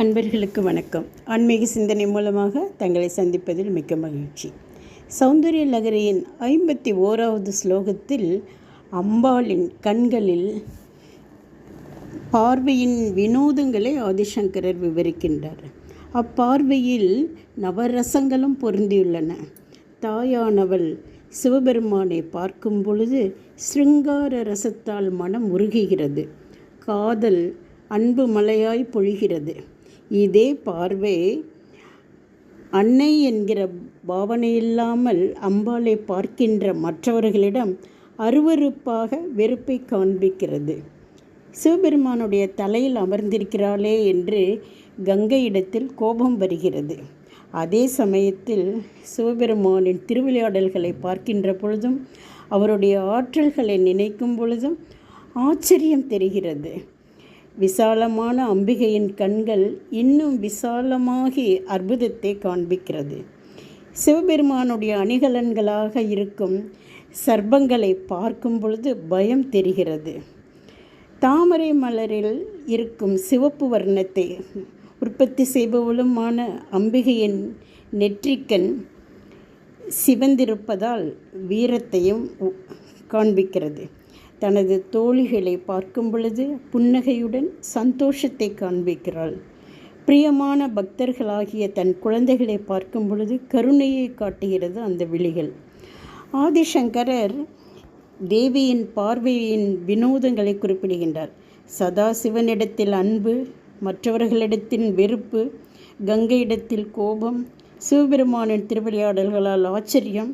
அன்பர்களுக்கு வணக்கம். ஆன்மீக சிந்தனை மூலமாக தங்களை சந்திப்பதில் மிக்க மகிழ்ச்சி. சௌந்தரிய நகரியின் ஐம்பத்தி ஓராவது ஸ்லோகத்தில் அம்பாளின் கண்களில் பார்வையின் வினோதங்களை ஆதிசங்கரர் விவரிக்கின்றார். அப்பார்வையில் நவரசங்களும் பொருந்தியுள்ளன. தாயானவள் சிவபெருமானை பார்க்கும் பொழுது சிருங்கார ரசத்தால் மனம் உருகுகிறது. காதல் அன்பு மலையாய் பொழிகிறது. இதே பார்வை அன்னை என்கிற பாவனையில்லாமல் அம்பாளை பார்க்கின்ற மற்றவர்களிடம் அருவருப்பாக வெறுப்பை காண்பிக்கிறது. சிவபெருமானுடைய தலையில் அமர்ந்திருக்கிறாளே என்று கங்கையிடத்தில் கோபம் வருகிறது. அதே சமயத்தில் சிவபெருமானின் திருவிளையாடல்களை பார்க்கின்ற பொழுதும் அவருடைய ஆற்றல்களை நினைக்கும் பொழுதும் ஆச்சரியம் தெரிகிறது. விசாலமான அம்பிகையின் கண்கள் இன்னும் விசாலமாகி அற்புதத்தை காண்பிக்கிறது. சிவபெருமானுடைய அணிகலன்களாக இருக்கும் சர்ப்பங்களை பார்க்கும் பொழுது பயம் தெரிகிறது. தாமரை மலரில் இருக்கும் சிவப்பு வர்ணத்தை உற்பத்தி செய்பவளுமான அம்பிகையின் நெற்றிக்கண் சிவந்திருப்பதால் வீரத்தையும் காண்பிக்கிறது. தனது தோழிகளை பார்க்கும் பொழுது புன்னகையுடன் சந்தோஷத்தை காண்பிக்கிறாள். பிரியமான பக்தர்களாகிய தன் குழந்தைகளை பார்க்கும் பொழுது கருணையை காட்டுகிறது அந்த விழிகள். ஆதிசங்கரர் தேவியின் பார்வையின் வினோதங்களை குறிப்பிடுகின்றார். சதாசிவனிடத்தில் அன்பு மற்றவர்களிடத்தின் வெறுப்பு கங்கையிடத்தில் கோபம் சிவபெருமானின் திருவிளையாடல்களால் ஆச்சரியம்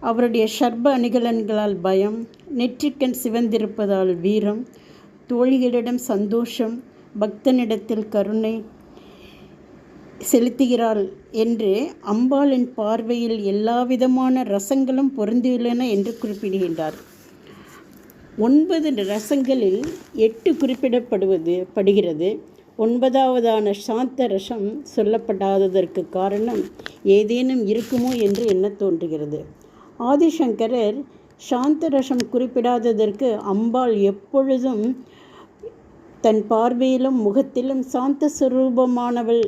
அவருடைய சர்ப அணிகலன்களால் பயம் நெற்றிக்கண் சிவந்திருப்பதால் வீரம் தோழிகளிடம் சந்தோஷம் பக்தனிடத்தில் கருணை செலுத்துகிறாள் என்று அம்பாளின் பார்வையில் எல்லாவிதமான ரசங்களும் பொருந்தியுள்ளன என்று குறிப்பிடுகின்றார். ஒன்பது ரசங்களில் எட்டு குறிப்பிடப்படுவது படுகிறது. ஒன்பதாவதான சாந்த ரசம் சொல்லப்படாததற்கு காரணம் ஏதேனும் இருக்குமோ என்று எண்ண தோன்றுகிறது. ஆதிசங்கரர் சாந்தரசம் குறிப்பிடாததற்கு அம்பாள் எப்பொழுதும் தன் பார்வையிலும் முகத்திலும் சாந்த சுரூபமானவள்.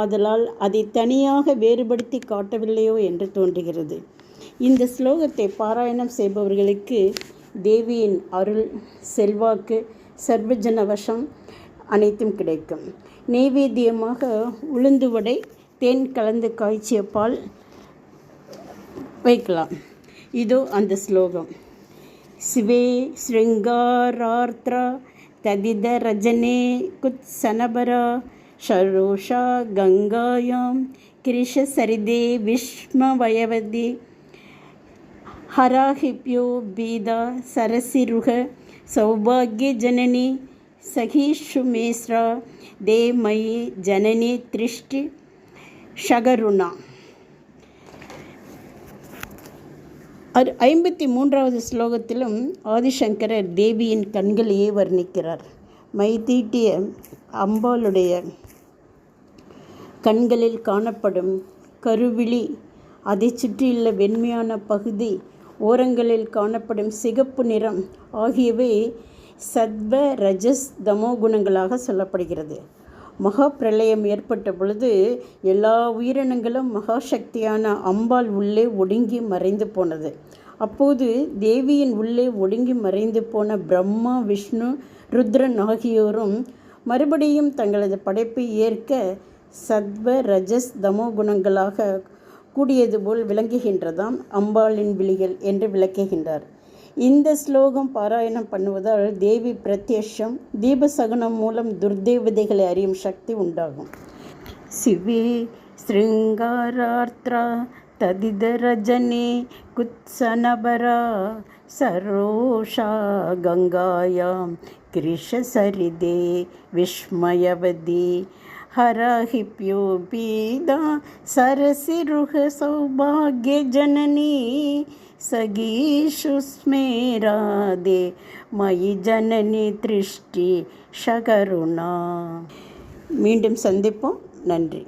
ஆதலால் அதை தனியாக வேறுபடுத்தி காட்டவில்லையோ என்று தோன்றுகிறது. இந்த ஸ்லோகத்தை பாராயணம் செய்பவர்களுக்கு தேவியின் அருள் செல்வாக்கு சர்வஜன வசம் அனைத்தும் கிடைக்கும். நெய்வேத்தியமாக உளுந்து வடை தேன் கலந்து காய்ச்சிய பால் வைக்கலாம். இதோ அந்த ஸ்லோகம். சிவே ஸ்ருங்காரார்த்ரா ததித ரஜனே குத்சனபரா ஷரோஷா கங்காயாம் கிரிஷசரிதே விஷ்மவயவதி ஹராஹிப்யோ பீதா சரசிருக சௌபாகிய ஜனனி சகிஷுமேஸ்ரா மேஸ்ரா தேமயி ஜனனி திருஷ்டி ஷகருணா. அது ஐம்பத்தி மூன்றாவது ஸ்லோகத்திலும் ஆதிசங்கரர் தேவியின் கண்களையே வர்ணிக்கிறார். மை தீட்டிய அம்பாளுடைய கண்களில் காணப்படும் கருவிழி அதை சுற்றியுள்ள வெண்மையான பகுதி ஓரங்களில் காணப்படும் சிகப்பு நிறம் ஆகியவை சத்வ ரஜஸ் தமோ குணங்களாக சொல்லப்படுகிறது. மகா பிரளயம் ஏற்பட்ட பொழுது எல்லா உயிரினங்களும் மகாசக்தியான அம்பாள் உள்ளே ஒடுங்கி மறைந்து போனது. அப்போது தேவியின் உள்ளே ஒடுங்கி மறைந்து போன பிரம்மா விஷ்ணு ருத்ரன் ஆகியோரும் மறுபடியும் தங்களது படைப்பை ஏற்க சத்வ ரஜஸ் தமோ குணங்களாக கூடியது போல் விளங்குகின்றதாம் அம்பாளின் விழிகள் என்று விளக்குகின்றார். இந்த ஸ்லோகம் பாராயணம் பண்ணுவதால் தேவி பிரத்யட்சம் தீபசகனம் மூலம் துர்தேவதைகளை அறியும் சக்தி உண்டாகும். சிவே ஸ்ருங்காரார்த்ரா ததிதரஜனே குத்சனபரா சரோஷா கங்காயாம் கிருஷசரிதே விஸ்மயவதி हराहिप्यो पीदा सरसिरुह सौभाग्यजननी सगीषु स्मेरादे मयि जननी திருஷ்டி ஷகருணா மீண்டும் சந்திப்போம் நன்றி